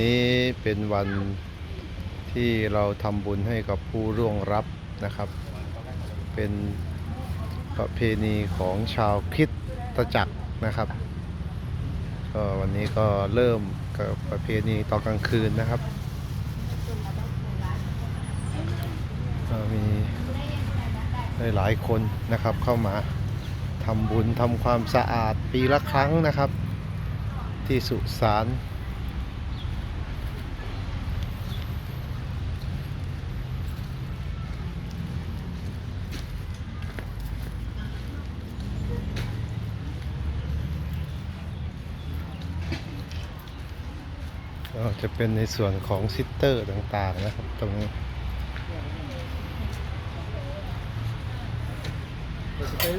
นี้เป็นวันที่เราทำบุญให้กับผู้ร่วงรับนะครับ เป็นประเพณีของชาวคริดตจักรนะครับก็วันนี้ก็เริ่มกับประเพณีตอนกลางคืนนะครับมีหลายๆคนนะครับเข้ามาทำบุญทำความสะอาดปีละครั้งนะครับ ที่สุสาน ก็จะเป็นในส่วนของซิสเตอร์ต่างๆนะครับตรงนี้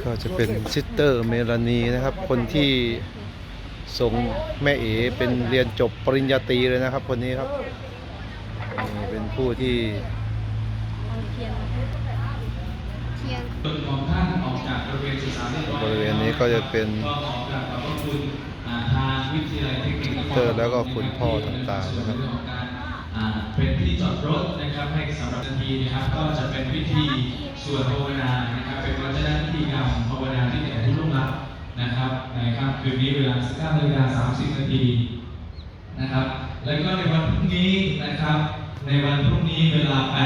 ก็จะเป็นซิสเตอร์เมลานีนะครับ คนที่ส่งแม่เอ๋เป็นเรียนจบปริญญาตรีเลยนะครับ คนนี้ครับนี่เป็นผู้ที่ วิทยาลัยเทคนิคนครเตอร์แล้วก็คุณพ่อต่างๆนะครับส่วเรื่องของการอ่าเป็นที่จอดรถนะครับให้สำหรับนาทีนะครับ ก็จะเป็นพิธีสวดภาวนานะครับเป็นวัฒนพิธีกรรมภาวนาที่แด่ผู้ล่วงลับนะครับในค่ำคืนนี้เวลา19นาฬิกา30นาทีนะครับ แล้วก็ในวันพรุ่งนี้นะครับ ในวันพรุ่งนี้เวลา8